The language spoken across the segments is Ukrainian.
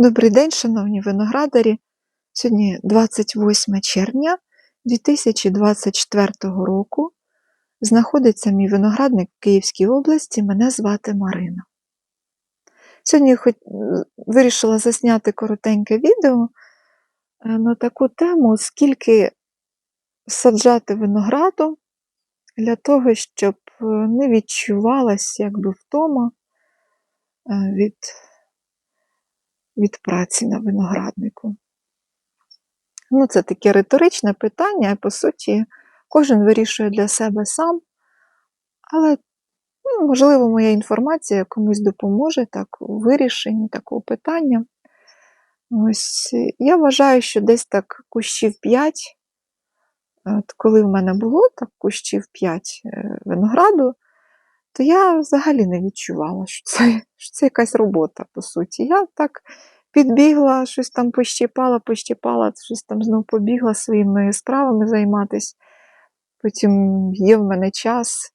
Добрий день, шановні виноградарі. Сьогодні 28 червня 2024 року. Знаходиться мій виноградник в Київській області. Мене звати Марина. Сьогодні вирішила засняти коротеньке відео е, на таку тему, скільки саджати винограду для того, щоб е, не відчувалася якби втома е, від від праці на винограднику. Ну, це таке риторичне питання, і по суті, кожен вирішує для себе сам, але, ну, можливо, моя інформація комусь допоможе так, у вирішенні такого питання. Ось, Я вважаю, що десь так кущів 5, от коли в мене було так кущів 5 е, винограду, то я взагалі не відчувала, що це що це якась робота, по суті. Я так підбігла, щось там пощіпала, пощіпала, щось там знов побігла своїми справами займатися. Потім є в мене час,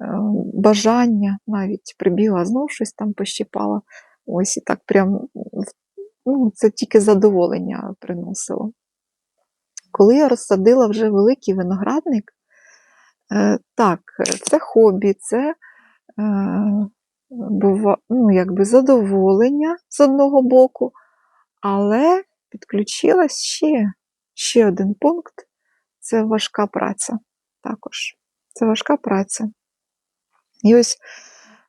е, бажання, навіть прибігла, знов щось там пощіпала. Ось і так прям ну, це тільки задоволення приносило. Коли я розсадила вже великий виноградник, е, так, це хобі, це е, бува, ну, якби задоволення з одного боку, але підключилась ще, ще один пункт це важка праця також. Це важка праця. І ось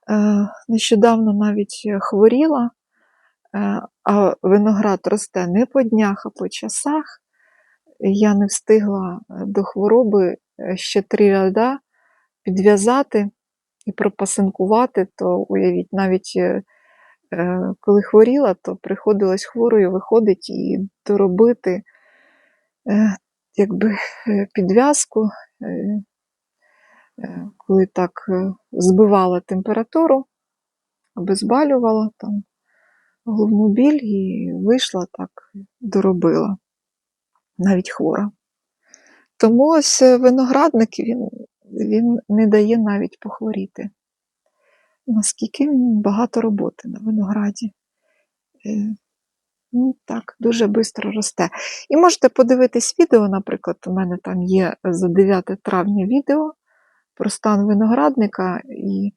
е, нещодавно навіть хворіла, е, а виноград росте не по днях, а по часах. Я не встигла до хвороби ще три ряда підв'язати і пропасинкувати, то уявіть, навіть е, е, коли хворіла, то приходилось хворою виходить і доробити е, якби підв'язку, коли так збивала температуру, обезбалювала там головну біль і вийшла так, доробила, навіть хвора. Тому ось виноградник він він не дає навіть похворіти. Наскільки багато роботи на винограді. Е, ну, Так, дуже швидко росте. І можете подивитись відео, наприклад, у мене там є за 9 травня відео про стан виноградника і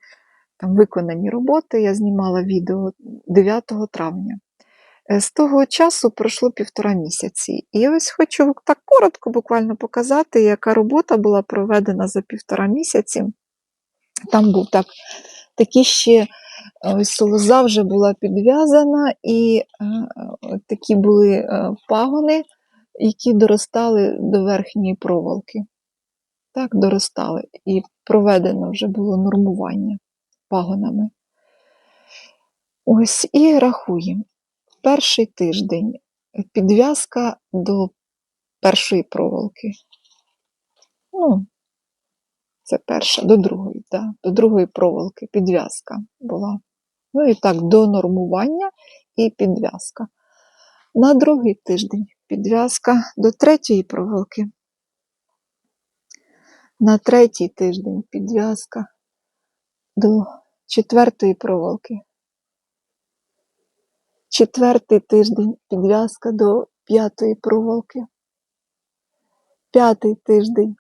там виконані роботи. Я знімала відео 9 травня. Е, з того часу пройшло півтора місяці. І ось хочу так коротко буквально показати, яка робота була проведена за півтора місяці. Там був так, такі ще ось лоза вже була підв'язана, і е, такі були е, пагони, які доростали до верхньої проволоки. Так, доростали. І проведено вже було нормування пагонами. Ось і рахуємо перший тиждень підв'язка до першої проволоки. Ну, це перша, до другої, да, до другої проволоки підв'язка була. Ну і так, до нормування і підв'язка. На другий тиждень підв'язка до третьої проволоки. На третій тиждень підв'язка до четвертої проволоки. Четвертий тиждень підв'язка до п'ятої проволоки. П'ятий тиждень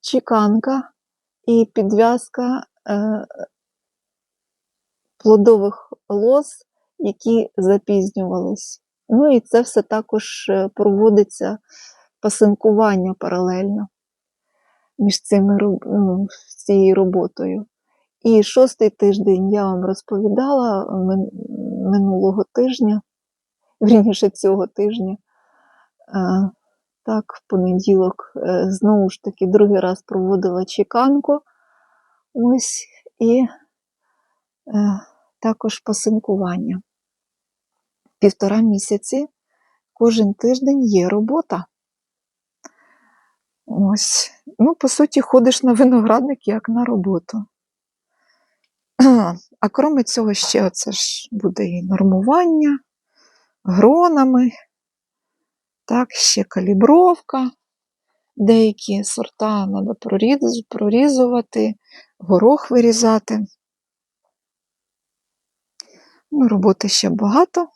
чеканка і підв'язка е, плодових лоз, які запізнювались. Ну і це все також е, проводиться пасинкування паралельно між цими, ну, цією роботою. І шостий тиждень я вам розповідала минулого тижня, вірніше цього тижня. Так, в понеділок, е, знову ж таки, другий раз проводила чеканку. Ось і е, також пасинкування. Півтора місяці кожен тиждень є робота. Ось, ну, по суті, ходиш на виноградник як на роботу. А крім цього, ще оце ж буде і нормування гронами, так, ще калібровка. Деякі сорта треба прорізувати, горох вирізати. Ну, Роботи ще багато,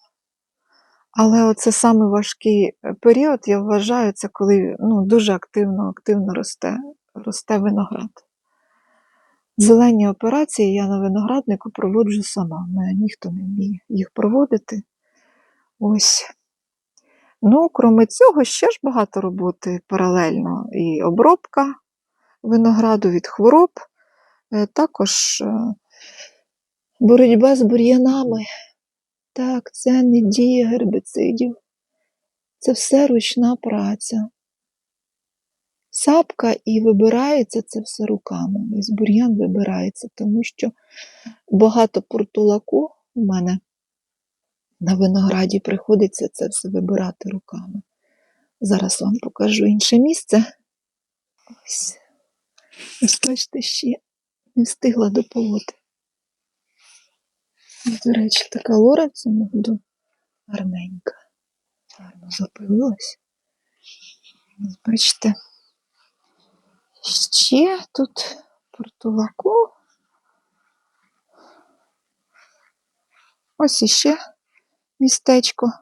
Але оце саме важкий е, період, я вважаю, це коли ну, дуже активно, активно росте, росте виноград. Зелені операції я на винограднику проводжу сама. Мене ніхто не вміє їх проводити. Ось. Ну, крім цього, ще ж багато роботи паралельно. І обробка винограду від хвороб, е, також е, боротьба з бур'янами. Так, це не дія гербіцидів. Це все ручна праця. Сапка і вибирається це все руками. Весь бур'ян вибирається, тому що багато портулаку в мене на винограді приходиться це все вибирати руками. Зараз вам покажу інше місце. Ось. Ось бачите, ще не встигла дополоти. До речі, така лора в цьому году гарненька. Гарно запилилась. Бачите, ще тут портулаку. Ось іще містечко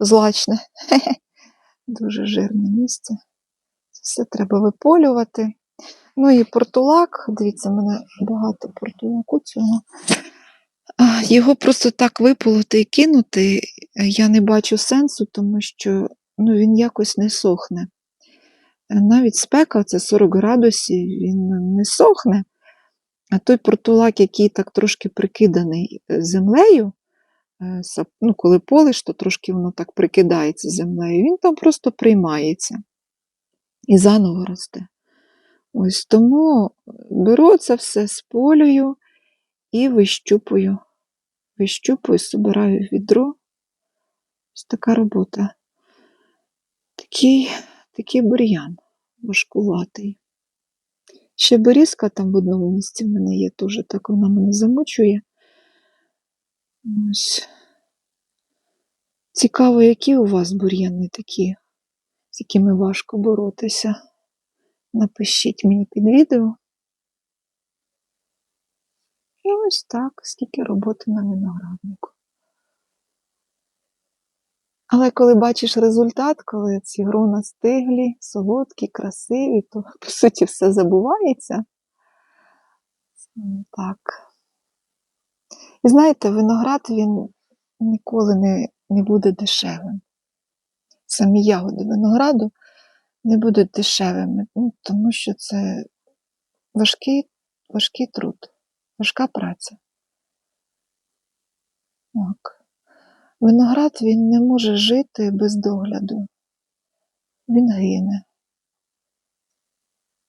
злачне. Дуже жирне місце. Це все треба виполювати. Ну і портулак, дивіться, в мене багато портулаку цього. Його просто так виполоти і кинути я не бачу сенсу, тому що ну, він якось не сохне. Е, Навіть спека, це 40 градусів, він не сохне. А той портулак, який так трошки прикиданий е, землею, е, ну, коли полиш, то трошки воно так прикидається землею, він там просто приймається і заново росте. Ось тому беру це все, сполюю і вищупую. Вищупую, собираю відро. Ось така робота. Такий, такий бур'ян важкуватий. Ще берізка там в одному місці в мене є, теж так вона мене замучує. Ось. Цікаво, які у вас бур'яни такі, з якими важко боротися. Напишіть мені під відео. І ось так, скільки роботи на винограднику. Але коли бачиш результат, коли ці грона стиглі, солодкі, красиві, то по суті все забувається. Так. І знаєте, виноград він ніколи не, не буде дешевим. Самі ягоди винограду не будуть дешевими, ну, тому що це важкий, важкий труд, важка праця. Так. Виноград він не може жити без догляду. Він гине.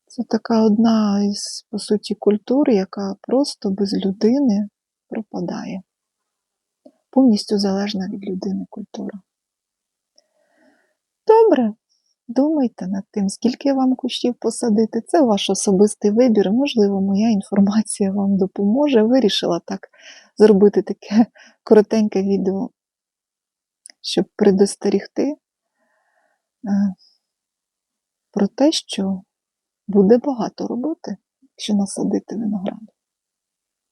Це така одна із, по суті, культур, яка просто без людини пропадає. Повністю залежна від людини культура. Добре, думайте над тим, скільки вам кущів посадити. Це ваш особистий вибір. Можливо, моя інформація вам допоможе. Вирішила так зробити таке коротеньке відео, щоб предостерігти е, про те, що буде багато роботи, якщо насадити виноград.